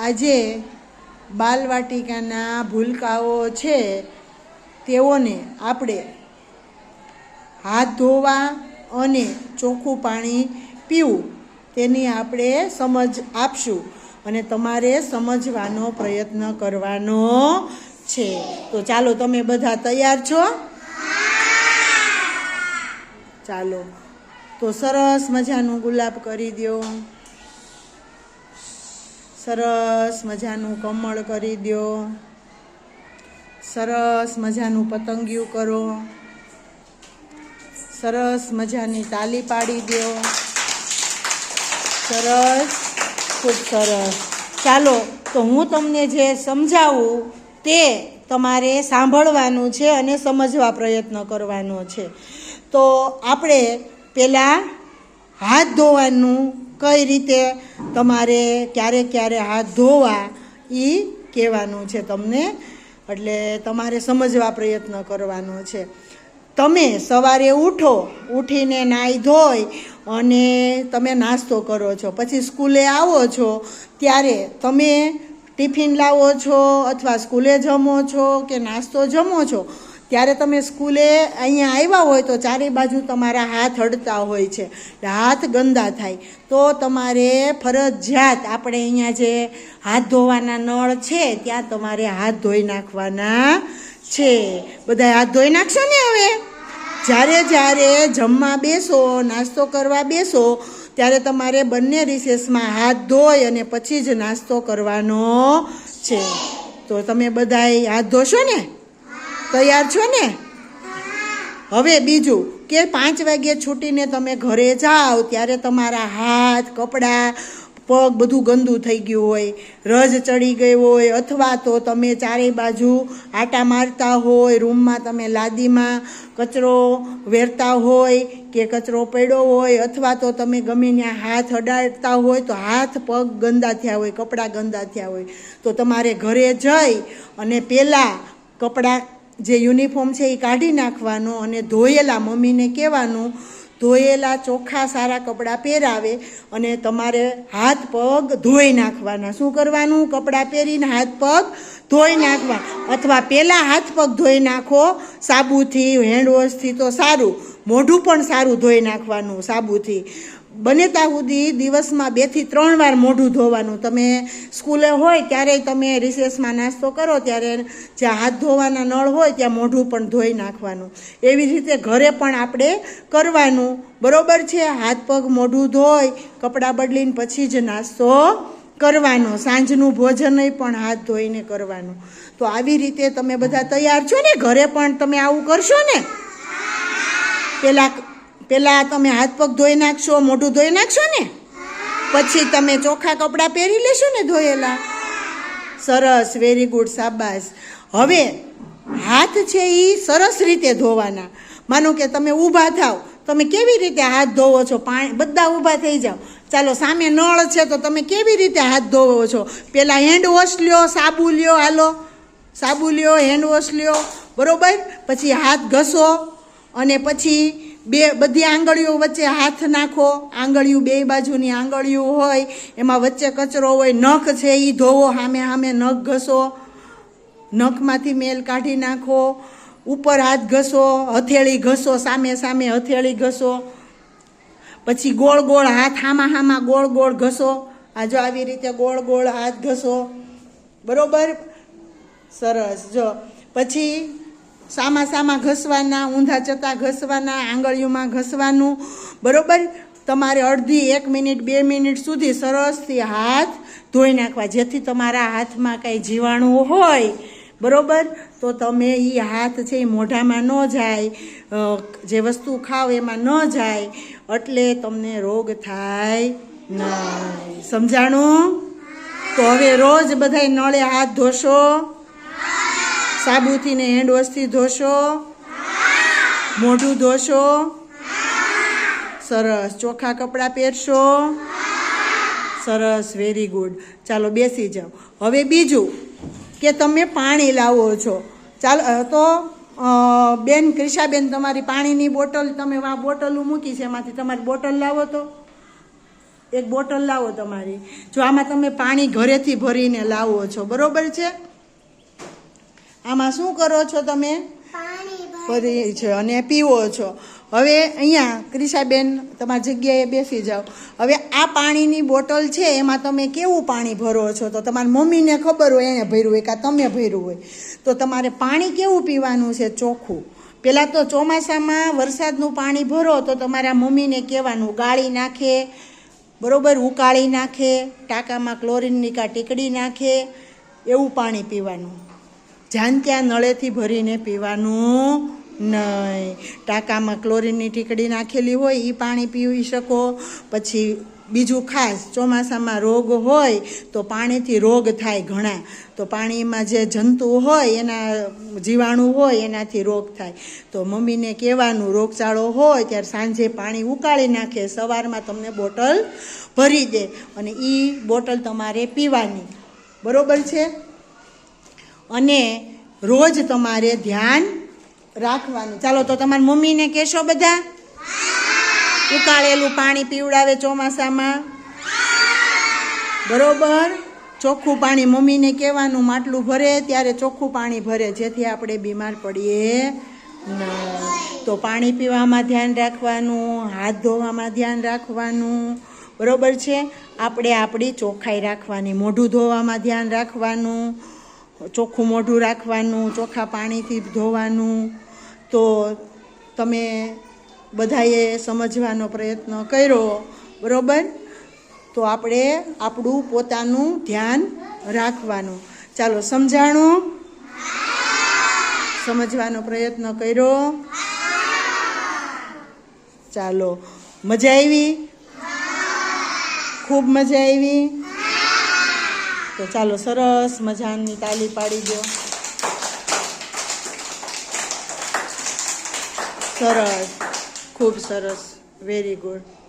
આજે બાલવાટિકાના ભૂલકાઓ છે તેઓને આપણે હાથ ધોવા અને ચોખ્ખું પાણી પીવું તેની આપણે સમજ આપશું અને તમારે સમજવાનો પ્રયત્ન કરવાનો છે. તો ચાલો, તમે બધા તૈયાર છો? ચાલો. તો સરસ મજાનું ગુલાબ કરી દો સરસ મજાનું કમળ કરી દો સરસ મજાનું પતંગિયું કરો. સરસ મજાની તાલી પાડી દો સરસ, ખૂબ સરસ. ચાલો, તો હું તમને જે સમજાવું તે તમારે સાંભળવાનું છે અને સમજવા પ્રયત્ન કરવાનો છે. તો આપણે પહેલાં હાથ ધોવાનું કઈ રીતે તમારે ક્યારે ક્યારે હાથ ધોવા એ કહેવાનું છે તમને. એટલે તમારે સમજવા પ્રયત્ન કરવાનો છે. તમે સવારે ઉઠો, ઉઠીને નાહી ધોઈ અને તમે નાસ્તો કરો છો. પછી સ્કૂલે આવો છો, ત્યારે તમે ટિફિન લાવો છો અથવા સ્કૂલે જમો છો કે નાસ્તો જમો છો? ત્યારે તમે સ્કૂલે અહીંયા આવ્યા હોય તો ચારે બાજુ તમારા હાથ અડતા હોય છે. હાથ ગંદા થાય. તો તમારે ફરજિયાત આપણે અહીંયા જે હાથ ધોવાના નળ છે, ત્યાં તમારે હાથ ધોઈ નાખવાના છે. બધા હાથ ધોઈ નાખશો ને હવે? જ્યારે જ્યારે જમવા બેસો, નાસ્તો કરવા બેસો, ત્યારે તમારે બંને રિસેસમાં હાથ ધોઈ અને પછી જ નાસ્તો કરવાનો છે. તો તમે બધાય હાથ ધોશો ને? તૈયાર છો ને? હવે બીજું કે પાંચ વાગ્યે છૂટીને તમે ઘરે જાઓ, ત્યારે તમારા હાથ, કપડાં, પગ બધું ગંદુ થઈ ગયું હોય, રજ ચડી ગઈ હોય, અથવા તો તમે ચારેય બાજુ આટા મારતા હોય, રૂમમાં તમે લાદીમાં કચરો વેરતા હોય કે કચરો પડ્યો હોય, અથવા તો તમે ગમે ત્યાં હાથ અડાડતા હોય, તો હાથ, પગ ગંદા થયા હોય, કપડાં ગંદા થયા હોય, તો તમારે ઘરે જઈ અને પહેલાં કપડાં જે યુનિફોર્મ છે એ કાઢી નાખવાનો અને ધોયેલા મમ્મીને કહેવાનું, ધોયેલા ચોખ્ખા સારા કપડાં પહેરાવે અને તમારે હાથ પગ ધોઈ નાખવાના. શું કરવાનું? કપડાં પહેરીને હાથ પગ ધોઈ નાખવા. અથવા પહેલાં હાથ પગ ધોઈ નાખો, સાબુથી, હેન્ડવોશથી તો સારું. મોઢું પણ સારું ધોઈ નાખવાનું સાબુથી. બને ત્યાં સુધી દિવસમાં બેથી ત્રણ વાર મોઢું ધોવાનું. તમે સ્કૂલે હોય ત્યારે તમે રિસેસમાં નાસ્તો કરો, ત્યારે જ્યાં હાથ ધોવાના નળ હોય ત્યાં મોઢું પણ ધોઈ નાખવાનું. એવી રીતે ઘરે પણ આપણે કરવાનું. બરોબર છે? હાથ પગ મોઢું ધોઈ, કપડાં બદલીને પછી જ નાસ્તો કરવાનો. સાંજનું ભોજનય પણ હાથ ધોઈને કરવાનું. તો આવી રીતે તમે બધા તૈયાર છો ને? ઘરે પણ તમે આવું કરશો ને? પેલા પેલા તમે હાથ પગ ધોઈ નાખશો, મોઢું ધોઈ નાખશો ને? પછી તમે ચોખ્ખા કપડાં પહેરી લેશો ને ધોયેલા. સરસ વેરી ગુડ સાબાસ હવે હાથ છે એ સરસ રીતે ધોવાના. માનો કે તમે ઊભા થાવ, તમે કેવી રીતે હાથ ધોવો છો? પાણી, બધા ઊભા થઈ જાઓ. ચાલો, સામે નળ છે તો તમે કેવી રીતે હાથ ધોવો છો? પહેલાં હેન્ડ વોશ લ્યો, સાબુ લ્યો, હાલો. સાબુ લ્યો હેન્ડ વોશ લ્યો. બરોબર? પછી હાથ ઘસો અને પછી બે બધી આંગળીઓ વચ્ચે હાથ નાખો. આંગળીયું બે બાજુની આંગળીઓ હોય, એમાં વચ્ચે કચરો હોય, નખ છે એ ધોવો સામે સામે નખ ઘસો. નખમાંથી મેલ કાઢી નાખો. ઉપર હાથ ઘસો, હથેળી ઘસો, સામે સામે હથેળી ઘસો. પછી ગોળ ગોળ હાથ, હામાં હામાં ગોળ ગોળ ઘસો. આ જો આવી રીતે ગોળ ગોળ હાથ ઘસો. બરોબર? સરસ. જો. પછી સામા સામા ઘસવાના, ઊંધા જતાં ઘસવાના, આંગળીઓમાં ઘસવાનું. બરાબર? તમારે અડધી, એક મિનિટ, બે મિનિટ સુધી સરસથી હાથ ધોઈ નાખવા. જેથી તમારા હાથમાં કાંઈ જીવાણું હોય. બરાબર? તો તમે એ હાથ છે એ મોઢામાં ન જાય જે વસ્તુ ખાવ એમાં ન જાય, એટલે તમને રોગ થાય ના સમજાણું? તો હવે રોજ બધાય નળે હાથ ધોશો. સાબુથી ને હેન્ડ વોશથી ધોશો. મોઢું ધોશો. સરસ. ચોખ્ખા કપડાં પહેરશો. સરસ. વેરી ગુડ ચાલો બેસી જાઓ. હવે બીજું કે તમે પાણી લાવો છો. ચાલો તો બેન ક્રિષાબેન, તમારી પાણીની બોટલ તમે આ બોટલું મૂકી છે, એમાંથી તમારી બોટલ લાવો તો. એક બોટલ લાવો તમારી. જો આમાં તમે પાણી ઘરેથી ભરીને લાવો છો. બરાબર છે? આમાં શું કરો છો તમે? પાણી ભરી છે. અને પીવો છો. હવે અહીંયા ક્રિષાબેન તમારી જગ્યાએ બેસી જાઓ. હવે આ પાણીની બોટલ છે એમાં તમે કેવું પાણી ભરો છો? તો તમારી મમ્મીને ખબર હોય એને ભર્યું હોય કાં તમે ભર્યું હોય. તો તમારે પાણી કેવું પીવાનું છે ચોખ્ખું? પહેલાં તો ચોમાસામાં વરસાદનું પાણી ભરો તો તમારા મમ્મીને કહેવાનું ગાળી નાખે. બરોબર? ઉકાળી નાખે ટાંકામાં ક્લોરીનની કા ટીકડી નાખે એવું પાણી પીવાનું. જ્યાં ત્યાં નળેથી ભરીને પીવાનું નહીં. ટાંકામાં ક્લોરીનની ટીકડી નાખેલી હોય એ પાણી પીવી શકો. પછી બીજું ખાસ, ચોમાસામાં રોગ હોય, તો પાણીથી રોગ થાય ઘણા. તો પાણીમાં જે જંતુ હોય, એના જીવાણુ હોય, એનાથી રોગ થાય. તો મમ્મીને કહેવાનું, રોગચાળો હોય, ત્યારે સાંજે પાણી ઉકાળી નાખે. સવારમાં તમને બોટલ ભરી દે. અને એ બોટલ તમારે પીવાની. બરોબર છે? અને રોજ તમારે ધ્યાન રાખવાનું. ચાલો તો તમારી મમ્મીને કહેશો બધા? ઉકાળેલું પાણી પીવડાવે ચોમાસામાં? બરોબર? ચોખ્ખું પાણી મમ્મીને કહેવાનું, માટલું ભરે, ત્યારે ચોખ્ખું પાણી ભરે, જેથી આપણે બીમાર પડીએ તો પાણી પીવામાં ધ્યાન રાખવાનું, હાથ ધોવામાં ધ્યાન રાખવાનું, બરોબર છે? આપણે આપણી ચોખ્ખાઈ રાખવાની, મોઢું ધોવામાં ધ્યાન રાખવાનું ચોખ્ખું મોઢું રાખવાનું, ચોખ્ખા પાણીથી ધોવાનું. તો તમે બધાએ સમજવાનો પ્રયત્ન કર્યો, બરાબર? તો આપણે આપણું પોતાનું ધ્યાન રાખવાનું. ચાલો, સમજાણું? સમજવાનો પ્રયત્ન કર્યો? ચાલો, મજા આવી? ખૂબ મજા આવી? તો ચાલો સરસ મજાની તાલી પાડી દો. સરસ. ખૂબ સરસ. Very good